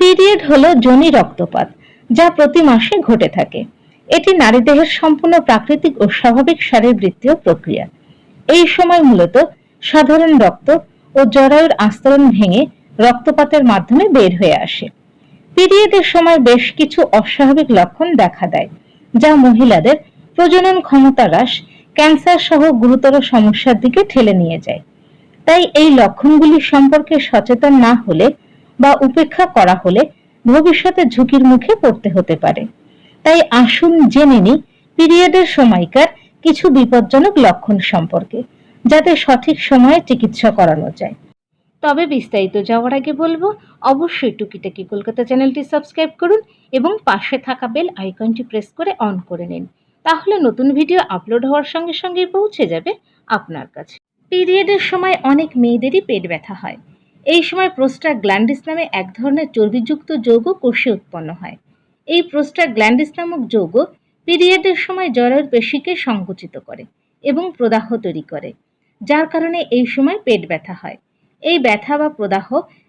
Period হলো যোনি রক্তপাত, যা প্রতি মাসে ঘটে থাকে। এটি নারী দেহের সম্পূর্ণ প্রাকৃতিক ও স্বাভাবিক শারীরবৃত্তীয় প্রক্রিয়া। এই সময় মূলত সাধারণ রক্ত ও জরায়ুর আস্তরণ ভেঙে রক্তপাতের মাধ্যমে বের হয়ে আসে। পিরিয়ডের সময় বেশ কিছু অস্বাভাবিক লক্ষণ দেখা দেয়, যা মহিলাদের প্রজনন ক্ষমতা হ্রাস, ক্যান্সার সহ গুরুতর সমস্যার দিকে ঠেলে নিয়ে যায়। তাই এই লক্ষণগুলি সম্পর্কে সচেতন না হলে বা উপেক্ষা করা হলে ভবিষ্যতে ঝুঁকির মুখে পড়তে হতে পারে। তাই আসুন জেনে নিই পিরিয়ডের সময়কার কিছু বিপজ্জনক লক্ষণ সম্পর্কে, যাতে সঠিক সময়ে চিকিৎসা করানো যায়। তবে বিস্তারিত যাওয়ার আগে বলব, অবশ্যই টুকিটাকি কলকাতা চ্যানেলটি সাবস্ক্রাইব করুন এবং পাশে থাকা বেল আইকনটি প্রেস করে অন করে নিন। তাহলে নতুন ভিডিও আপলোড হওয়ার সঙ্গে সঙ্গেই পৌঁছে যাবে আপনার কাছে। পিরিয়ডের সময় অনেক মেয়েদেরই পেট ব্যথা হয়। এই সময় প্রোস্টাগ্ল্যান্ডিস নামে এক ধরনের চর্বিযুক্ত যৌগ কোষে উৎপন্ন হয়। এই প্রোস্টাগ্ল্যান্ডিস নামক যৌগ পিরিয়ডের সময় জরায়ুর পেশিকে সংকুচিত করে এবং প্রদাহ তৈরি করে, যার কারণে এই সময় পেট ব্যথা হয়। এই ব্যথা বা প্রদাহ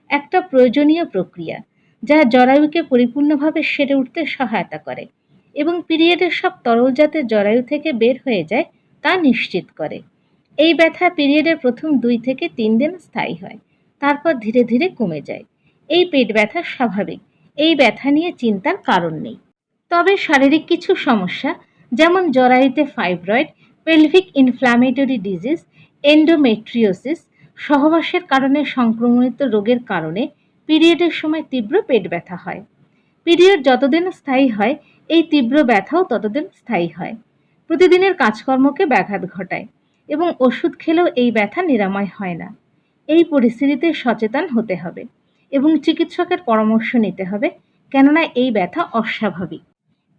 একটা প্রয়োজনীয় প্রক্রিয়া, যা জরায়ুকে পরিপূর্ণভাবে সেরে উঠতে সহায়তা করে এবং পিরিয়ডের সব তরল যাতে জরায়ু থেকে বের হয়ে যায় তা নিশ্চিত করে। এই ব্যথা পিরিয়ডের প্রথম দুই থেকে তিন দিন স্থায়ী হয়, তারপর ধীরে ধীরে কমে যায়। এই পেট ব্যথা স্বাভাবিক, এই ব্যথা নিয়ে চিন্তার কারণ নেই। তবে শারীরিক কিছু সমস্যা, যেমন জরায়ুতে fibroid, pelvic inflammatory disease, endometriosis, সহবাসের কারণে সংক্রমণিত রোগের কারণে পিরিয়ডের সময় তীব্র পেট ব্যথা হয়। পিরিয়ড যতদিন স্থায়ী হয়, এই তীব্র ব্যথাও ততদিন স্থায়ী হয়। প্রতিদিনের কাজকর্মকে ব্যাঘাত ঘটায়। এবং ওষুধ খেলেও এই ব্যথা নিরাময় হয় না। এই পরিস্থিতিতে সচেতন হতে হবে এবং চিকিৎসকের পরামর্শ নিতে হবে, কেননা এই ব্যথা অস্বাভাবিক।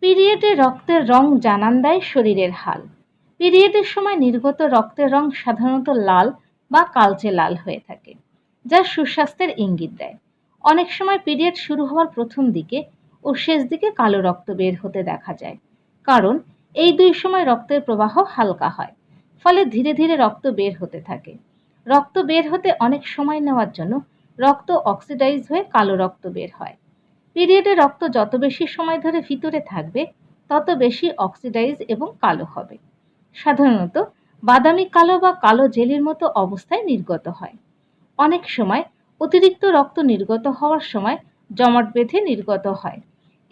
পিরিয়ডে রক্তের রং জানান দেয় শরীরের হাল। পিরিয়ডের সময় নির্গত রক্তের রং সাধারণত লাল বা কালচে লাল হয়ে থাকে, যা সুস্বাস্থ্যের ইঙ্গিত দেয়। অনেক সময় পিরিয়ড শুরু হওয়ার প্রথম দিকে ও শেষ দিকে কালো রক্ত বের হতে দেখা যায়, কারণ এই দুই সময় রক্তের প্রবাহ হালকা হয়। ফলে ধীরে ধীরে রক্ত বের হতে থাকে। রক্ত বের হতে অনেক সময় নেওয়ার জন্য রক্ত অক্সিডাইজ হয়ে কালো রক্ত বের হয়। পিরিয়ডে রক্ত যত বেশি সময় ধরে ভিতরে থাকবে, তত বেশি অক্সিডাইজ এবং কালো হবে। সাধারণত বাদামি কালো বা কালো জেলির মতো অবস্থায় নির্গত হয়। অনেক সময় অতিরিক্ত রক্ত নির্গত হওয়ার সময় জমাট বেঁধে নির্গত হয়।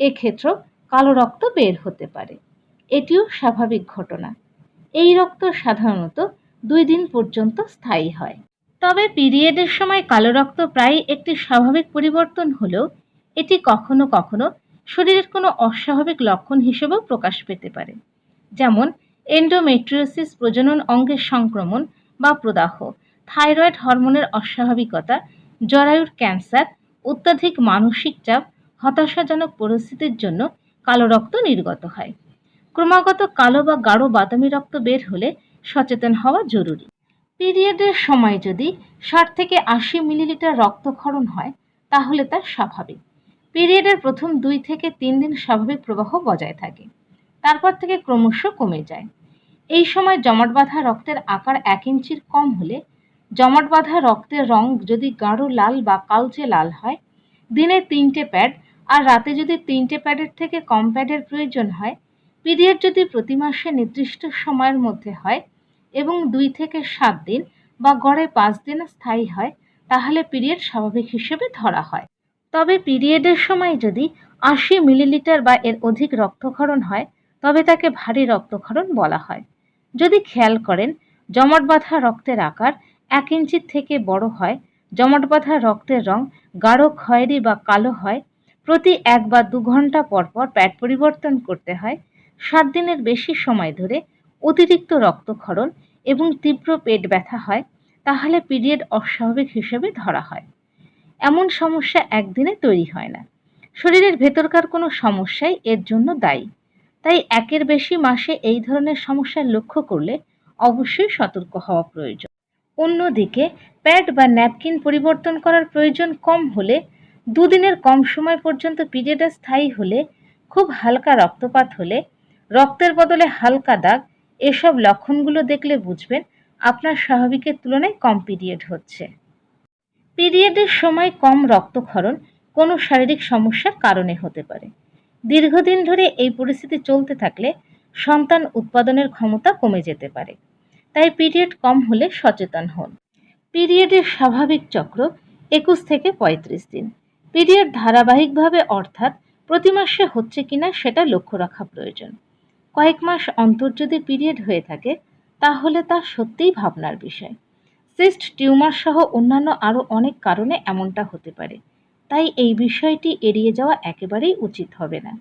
এক্ষেত্রেও কালো রক্ত বের হতে পারে। এটিও স্বাভাবিক ঘটনা। এই রক্ত সাধারণত দুই দিন পর্যন্ত স্থায়ী হয়। তবে পিরিয়ডের সময় কালো রক্ত প্রায় একটি স্বাভাবিক পরিবর্তন হলেও এটি কখনো কখনো শরীরের কোনো অস্বাভাবিক লক্ষণ হিসেবেও প্রকাশ পেতে পারে, যেমন এন্ডোমেট্রিওসিস প্রজনন অঙ্গের সংক্রমণ বা প্রদাহ, থাইরয়েড হরমোনের অস্বাভাবিকতা, জরায়ুর ক্যান্সার, অত্যাধিক মানসিক চাপ, হতাশাজনক পরিস্থিতির জন্য কালো রক্ত নির্গত হয়। ক্রমাগত কালো বা গাঢ় বাদামি রক্ত বের হলে সচেতন হওয়া জরুরি। পিরিয়ডের সময় যদি ষাট থেকে আশি মিলিলিটার রক্তক্ষরণ হয়, তাহলে তা স্বাভাবিক। পিরিয়ডের প্রথম দুই থেকে তিন দিন স্বাভাবিক প্রবাহ বজায় থাকে। তারপর থেকে ক্রমশ কমে যায়। এই সময় জমাট বাঁধা রক্তের আকার এক ইঞ্চির কম হলে জমাট বাঁধা রক্তের রং যদি গাঢ় লাল বা কালচে লাল হয়, দিনে তিনটে প্যাড আর রাতে যদি তিনটে প্যাডের থেকে কম প্যাডের প্রয়োজন হয় পিরিয়ড যদি প্রতি মাসে নির্দিষ্ট সময়ের মধ্যে হয় এবং দুই থেকে সাত দিন বা গড়ে পাঁচ দিন স্থায়ী হয়, তাহলে পিরিয়ড স্বাভাবিক হিসেবে ধরা হয়। তবে পিরিয়ডের সময় যদি আশি মিলিলিটার বা এর অধিক রক্তক্ষরণ হয়, তবে তাকে ভারী রক্তক্ষরণ বলা হয়। যদি খেয়াল করেন, জমাট বাঁধা রক্তের আকার এক ইঞ্চির থেকে বড় হয়, জমাট বাঁধা রক্তের রং গাঢ়, খয়েরি বা কালো হয়, প্রতি এক বা দু ঘণ্টা পর পর প্যাড পরিবর্তন করতে হয় সাত দিনের বেশি সময় ধরে অতিরিক্ত রক্তক্ষরণ এবং তীব্র পেট ব্যথা হয়, তাহলে পিরিয়ড অস্বাভাবিক হিসেবে ধরা হয়। এমন সমস্যা একদিনে তৈরি হয় না। শরীরের ভেতরকার কোনো সমস্যাই এর জন্য দায়ী। তাই একের বেশি মাসে এই ধরনের সমস্যা লক্ষ্য করলে অবশ্যই সতর্ক হওয়া প্রয়োজন। অন্যদিকে, প্যাড বা ন্যাপকিন পরিবর্তন করার প্রয়োজন কম হলে দুদিনের কম সময় পর্যন্ত পিরিয়ডে স্থায়ী হলে খুব হালকা রক্তপাত হলে রক্তের বদলে হালকা দাগ, এসব লক্ষণগুলো দেখলে বুঝবেন আপনার স্বাভাবিকের তুলনায় কম পিরিয়ড হচ্ছে। পিরিয়ডের সময় কম রক্তক্ষরণ কোনো শারীরিক সমস্যার কারণে হতে পারে। দীর্ঘদিন ধরে এই পরিস্থিতি চলতে থাকলে সন্তান উৎপাদনের ক্ষমতা কমে যেতে পারে। তাই পিরিয়ড কম হলে সচেতন হন। পিরিয়ডের স্বাভাবিক চক্র একুশ থেকে পঁয়ত্রিশ দিন। পিরিয়ড ধারাবাহিকভাবে অর্থাৎ প্রতি মাসে হচ্ছে কিনা সেটা লক্ষ্য রাখা প্রয়োজন। কয়েক মাস অন্তর যদি পিরিয়ড হয়ে থাকে, তাহলে তা সত্যিই ভাবনার বিষয়। সিস্ট টিউমার সহ অন্যান্য আরও অনেক কারণে এমনটা হতে পারে। তাই এই বিষয়টি এড়িয়ে যাওয়া একেবারেই উচিত হবে না।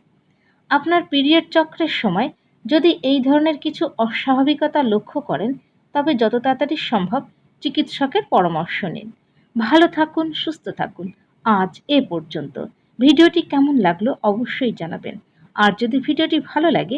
আপনার পিরিয়ড চক্রের সময় যদি এই ধরনের কিছু অস্বাভাবিকতা লক্ষ্য করেন, তবে যত তাড়াতাড়ি সম্ভব চিকিৎসকের পরামর্শ নিন। ভালো থাকুন, সুস্থ থাকুন। আজ এ পর্যন্ত। ভিডিওটি কেমন লাগল অবশ্যই জানাবেন। আর যদি ভিডিওটি ভালো লাগে